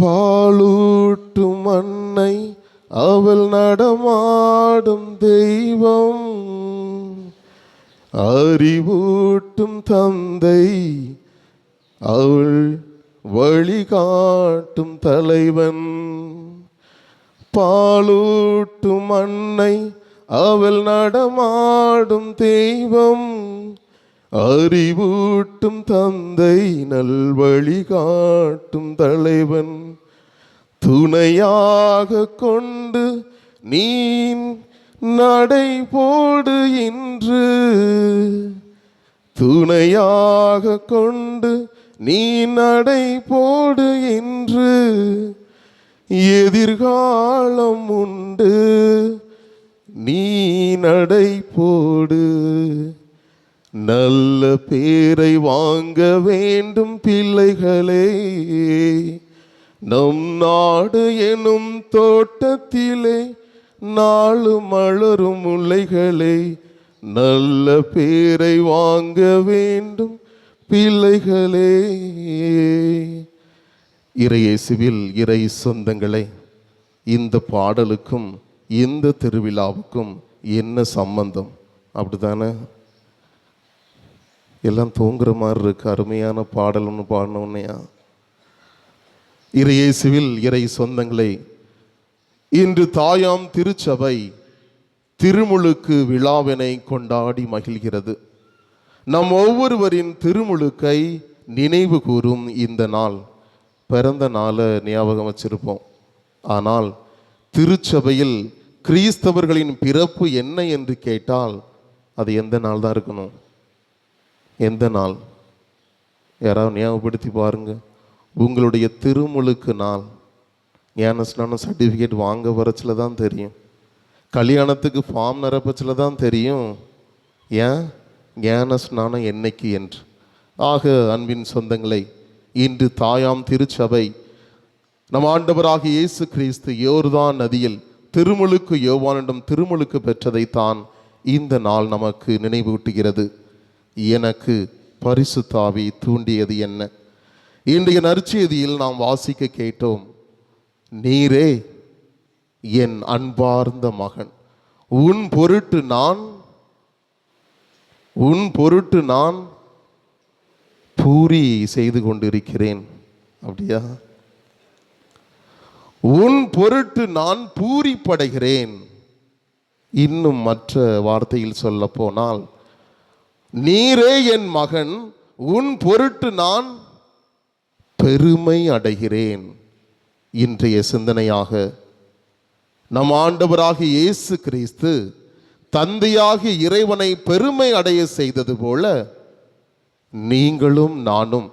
பாலூட்டும் அன்னை அவள் நடமாடும் தெய்வம். அறிவூட்டும் தந்தை அவள் வழிகாட்டும் தலைவன். பாலூட்டும் அன்னை அவள் நடமாடும் தெய்வம். அறிவூட்டும் தந்தை நல்வழி காட்டும் தலைவன். துணையாக கொண்டு நீ நடை போடு இன்று. துணையாக கொண்டு நீ நடை போடு இன்று. எதிர்காலம் உண்டு நீ நடை போடு. நல்ல பேரை வாங்க வேண்டும் பிள்ளைகளே. நம் நாடு எனும் தோட்டத்திலே நாலு மலரும் முல்லைகளே. நல்ல பேரை வாங்க வேண்டும் பிள்ளைகளே. இறையேசுவில் இறை சொந்தங்களை இந்த பாடலுக்கும் இந்த திருவிழாவுக்கும் என்ன சம்பந்தம்? அப்படிதானே எல்லாம் தூங்குற மாதிரி இருக்கு. அருமையான பாடல் ஒன்று பாடினோன்னையா இறையேசுவில் இறை சொந்தங்களே இன்று தாயாம் திருச்சபை திருமுழுக்கு விழாவினை கொண்டாடி மகிழ்கிறது. நம் ஒவ்வொருவரின் திருமுழுக்கை நினைவு கூறும் இந்த நாள். பிறந்த நாளை ஞாபகம் வச்சிருப்போம். ஆனால் திருச்சபையில் கிறிஸ்தவர்களின் பிறப்பு என்ன என்று கேட்டால் அது எந்த நாள் தான் இருக்கணும்? எந்த நாள்? யாராவது ஞாபகப்படுத்தி பாருங்க. உங்களுடைய திருமுழுக்கு நாள். ஞான ஸ்நானம் சர்டிஃபிகேட் வாங்க வரச்சில் தான் தெரியும். கல்யாணத்துக்கு ஃபார்ம் நிரப்பச்சில் தான் தெரியும். ஏன்? ஞான ஸ்நானம் என்னைக்கு என்று. ஆக அன்பின் சொந்தங்களை இன்று தாயாம் திருச்சபை நம் ஆண்டவராக இயேசு கிறிஸ்து யோர்தான் நதியில் திருமுழுக்கு யோவானிடம் திருமுழுக்கு பெற்றதைத்தான் இந்த நாள் நமக்கு நினைவூட்டுகிறது. எனக்கு பரிசுத்தாவி தூண்டியது என்ன? இன்றைய நற்செய்தியில் நாம் வாசிக்க கேட்டோம் நீரே என் அன்பார்ந்த மகன் உன் பொருட்டு நான் உன் பொருட்டு நான் பூரி செய்து கொண்டிருக்கிறேன். அப்படியா? உன் பொருட்டு நான் பூரி படைகிறேன் இன்னும் மற்ற வார்த்தையில் சொல்ல போனால் நீரே என் மகன் உன் பொருட்டு நான் பெருமை அடைகிறேன். இன்றைய சிந்தனையாக நம் ஆண்டவராகிய இயேசு கிறிஸ்து தந்தையாகிய இறைவனை பெருமை அடைய செய்தது போல நீங்களும் நானும்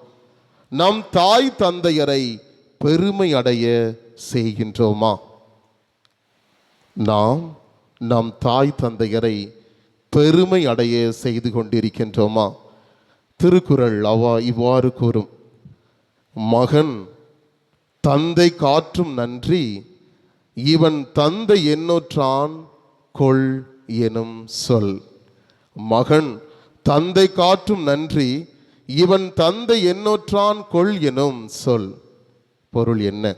நம் தாய் தந்தையரை பெருமை அடைய செய்கின்றோமா? நாம் நம் தாய் தந்தையரை பெருமை அடைய செய்து கொண்டிருக்கின்றோமா? திருக்குறள் அவா இவ்வாறு கூறும். மகன் தந்தை காற்றும் நன்றி இவன் தந்தை என்னொற்றான் கொள் எனும் சொல். மகன் தந்தை காற்றும் நன்றி இவன் தந்தை என்னொற்றான் கொள் எனும் சொல். பொருள் என்ன?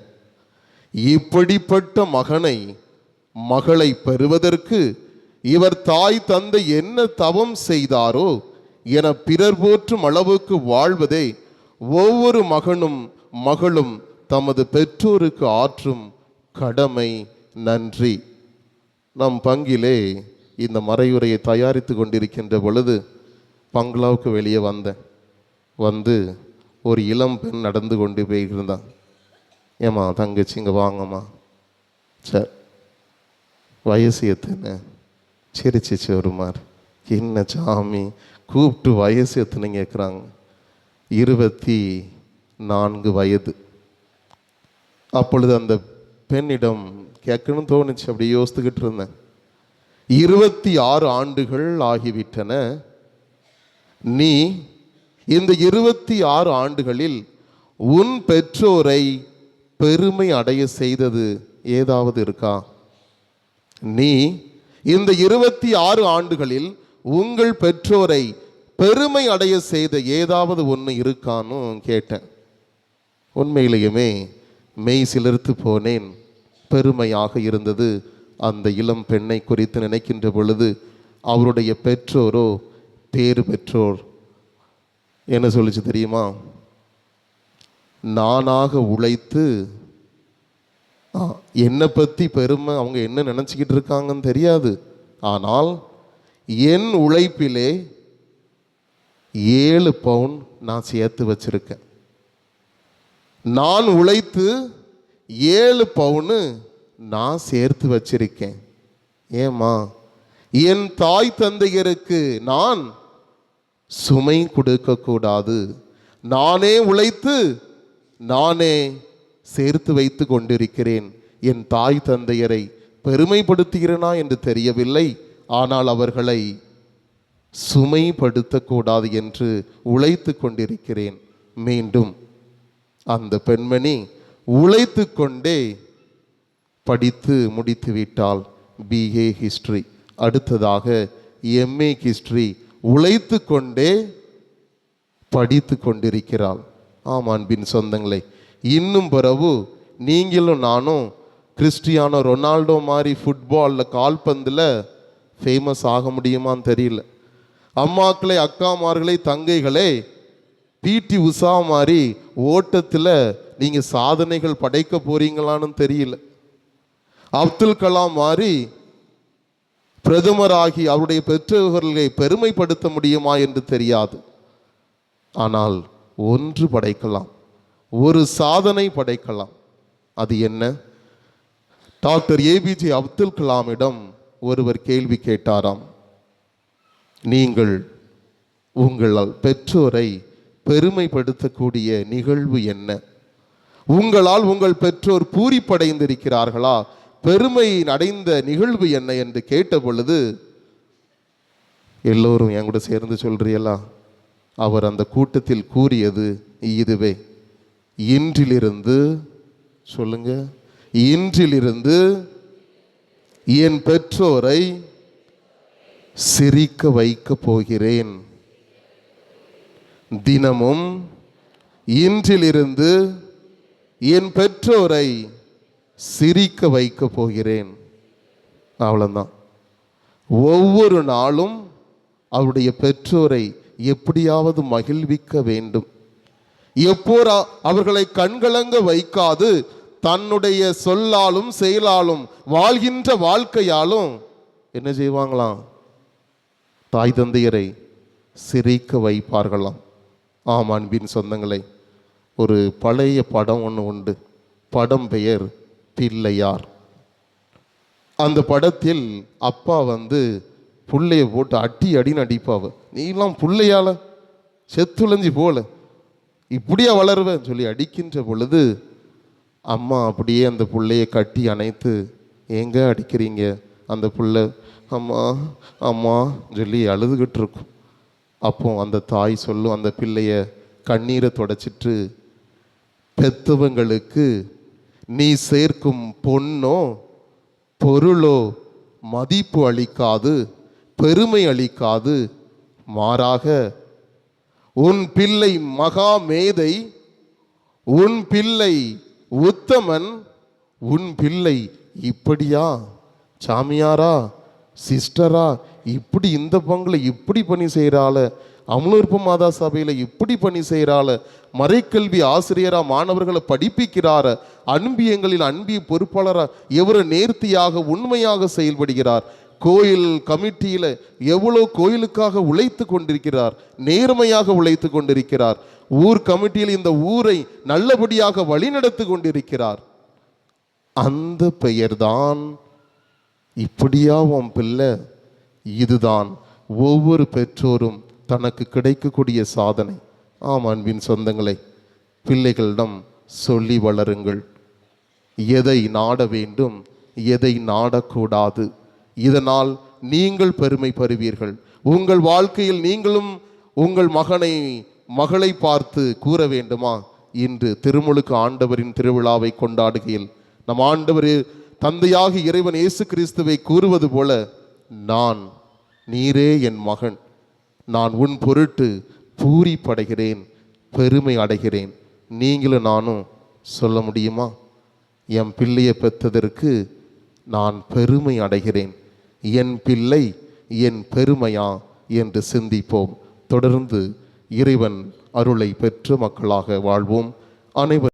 இப்படிப்பட்ட மகனை மகளை பெறுவதற்கு இவர் தாய் தந்தை என்ன தவம் செய்தாரோ என பிறர் போற்றும் அளவுக்கு வாழ்வதே ஒவ்வொரு மகனும் மகளும் தமது பெற்றோருக்கு ஆற்றும் கடமை நன்றி. நம் பங்கிலே இந்த மறையுரையை தயாரித்து கொண்டிருக்கின்ற பொழுது பங்களாவுக்கு வெளியே வந்தேன் வந்து ஒரு இளம் பெண் நடந்து கொண்டு போயிருந்தான் ஏம்மா தங்கச்சி இங்கே வாங்கம்மா. சரி வயசு எத்தனை? சிரிச்சிச்சு ஒரு மாதிரி என்ன சாமி கூப்பிட்டு வயசு எத்தனை கேட்குறாங்க இருபத்தி நான்கு வயது. அப்பொழுது அந்த பெண்ணிடம் கேட்கணும்னு தோணுச்சு அப்படி யோசித்துக்கிட்டு இருந்தேன். இருபத்தி ஆறு ஆண்டுகள் ஆகிவிட்டன. நீ இந்த இருபத்தி ஆறு ஆண்டுகளில் உன் பெற்றோரை பெருமை அடைய செய்தது ஏதாவது இருக்கா? நீ இந்த இருபத்தி ஆறு ஆண்டுகளில் உங்கள் பெற்றோரை பெருமை அடைய செய்த ஏதாவது ஒன்று இருக்கான்னு கேட்டேன். உண்மையிலேயுமே மெய் சிலிர்த்து போனேன். பெருமையாக இருந்தது அந்த இளம் பெண்ணை குறித்து நினைக்கின்ற பொழுது அவருடைய பெற்றோரோ பேறு பெற்றோர். என்ன சொல்லுச்சு தெரியுமா? நானாக உழைத்து என்னை பற்றி பெருமை அவங்க என்ன நினச்சிக்கிட்டு இருக்காங்கன்னு தெரியாது. ஆனால் என் உழைப்பிலே ஏழு பவுன் நான் சேர்த்து வச்சிருக்கேன். நான் உழைத்து ஏழு பவுனு நான் சேர்த்து வச்சிருக்கேன். ஏம்மா? என் தாய் தந்தையருக்கு நான் சுமை கொடுக்கக்கூடாது. நானே உழைத்து நானே சேர்த்து வைத்து கொண்டிருக்கிறேன். என் தாய் தந்தையரை பெருமைப்படுத்துகிறனா என்று தெரியவில்லை. ஆனால் அவர்களை சுமைப்படுத்தக்கூடாது என்று உழைத்து கொண்டிருக்கிறேன். மீண்டும் அந்த பெண்மணி உழைத்து கொண்டே படித்து முடித்து விட்டால் பிஏ ஹிஸ்ட்ரி அடுத்ததாக எம்ஏ ஹிஸ்ட்ரி உழைத்து கொண்டே படித்து கொண்டிருக்கிறாள். ஆம் அன்பின் சொந்தங்களே இன்னும் பிறகு நீங்களும் நானும் கிறிஸ்டியானோ ரொனால்டோ மாதிரி ஃபுட்பாலில் கால்பந்தில் ஃபேமஸ் ஆக முடியுமான்னு தெரியல. அம்மாக்களை அக்காமார்களே தங்கைகளே பிடி உஷா மாதிரி ஓட்டத்தில் நீங்கள் சாதனைகள் படைக்க போறீங்களான்னு தெரியல. அப்துல் கலாம் மாதிரி பிரதமராகி அவருடைய பெற்றோர்களை பெருமைப்படுத்த முடியுமா என்று தெரியாது. ஆனால் ஒன்று படைக்கலாம். ஒரு சாதனை படைக்கலாம். அது என்ன? டாக்டர் ஏபிஜே அப்துல் கலாமிடம் ஒருவர் கேள்வி கேட்டாராம். நீங்கள் உங்களால் பெற்றோரை பெருமைப்படுத்தக்கூடிய நிகழ்வு என்ன? உங்களால் உங்கள் பெற்றோர் பூரிப்படைந்திருக்கிறார்களா? பெருமை அடைந்த நிகழ்வு என்ன என்று கேட்ட பொழுது எல்லோரும் என் கூட சேர்ந்து சொல்றியலா அவர் அந்த கூட்டத்தில் கூறியது இதுவே. இன்றிலிருந்து சொல்லுங்க இன்றிலிருந்து என் பெற்றோரை சிரிக்க வைக்கப் போகிறேன். தினமும் இன்றிலிருந்து என் பெற்றோரை சிரிக்க வைக்கப் போகிறேன். அவ்வளோதான் ஒவ்வொரு நாளும் அவருடைய பெற்றோரை எப்படியாவது மகிழ்விக்க வேண்டும். எப்போர் அவர்களை கண்கலங்க வைக்காது தன்னுடைய சொல்லாலும் செயலாலும் வாழ்கின்ற வாழ்க்கையாலும் என்ன செய்வாங்களாம்? தாய் தந்தையரை சிரிக்க வைப்பார்களாம். ஆம் அன்பின் சொந்தங்களே ஒரு பழைய படம் ஒன்று உண்டு. படம் பெயர் பிள்ளையார் அந்த படத்தில் அப்பா வந்து பிள்ளைய போட்டு அடி அடின்னு அடிப்பாவ நீலாம் புள்ளையால செத்துழஞ்சி போல. இப்படியா வளருவேன்னு சொல்லி அடிக்கின்ற பொழுது அம்மா அப்படியே அந்த பிள்ளையை கட்டி அணைத்து எங்கே அடிக்கிறீங்க? அந்த பிள்ளை அம்மா அம்மா சொல்லி அழுதுகிட்டு இருக்கும். அப்போ அந்த தாய் சொல்லும் அந்த பிள்ளைய கண்ணீரை தொடச்சிட்டு பெத்தவங்களுக்கு நீ சேர்க்கும் பொண்ணோ பொருளோ மதிப்பு அளிக்காது பெருமை அளிக்காது மாறாக உன் பிள்ளை மகா மேதை உன் பிள்ளை உத்தமன் உன் பிள்ளை இப்படியா? சாமியாரா? சிஸ்டரா? இப்படி இந்த பங்குல இப்படி பணி செய்கிறாள அமலூர்ப்பு மாதா சபையில் இப்படி பணி செய்கிறாள மறைக்கல்வி ஆசிரியராக மாணவர்களை படிப்பிக்கிறார? அன்பியங்களில் அன்பிய பொறுப்பாளராக எவரு நேர்த்தியாக உண்மையாக செயல்படுகிறார்? கோயில் கமிட்டியில் எவ்வளோ கோயிலுக்காக உழைத்து கொண்டிருக்கிறார் நேர்மையாக உழைத்து கொண்டிருக்கிறார் ஊர் கமிட்டியில் இந்த ஊரை நல்லபடியாக வழிநடத்து கொண்டிருக்கிறார். அந்த பெயர்தான் இப்படியா உன் பிள்ளை? இதுதான் ஒவ்வொரு பெற்றோரும் தனக்கு கிடைக்கக்கூடிய சாதனை. ஆம் அன்பின் சொந்தங்களை பிள்ளைகளிடம் சொல்லி வளருங்கள். எதை நாட வேண்டும் எதை நாடக்கூடாது. இதனால் நீங்கள் பெருமை பெறுவீர்கள். உங்கள் வாழ்க்கையில் நீங்களும் உங்கள் மகனை மகளை பார்த்து கூற வேண்டுமா? இன்று திருமுழுக்கு ஆண்டவரின் திருவிழாவை கொண்டாடுகையில் நம் ஆண்டவர் தந்தையாக இறைவன் இயேசு கிறிஸ்துவை கூறுவது போல நான் நீரே என் மகன். நான் உன் பொருட்டு பூரிப்படைகிறேன் பெருமை அடைகிறேன். நீங்களும் நானும் சொல்ல முடியுமா? என் பிள்ளையை பெற்றதற்கு நான் பெருமை அடைகிறேன். என் பிள்ளை என் பெருமையா என்று சிந்திப்போம். தொடர்ந்து இறைவன் அருளை பெற்று மக்களாக வாழ்வோம். அனைவர்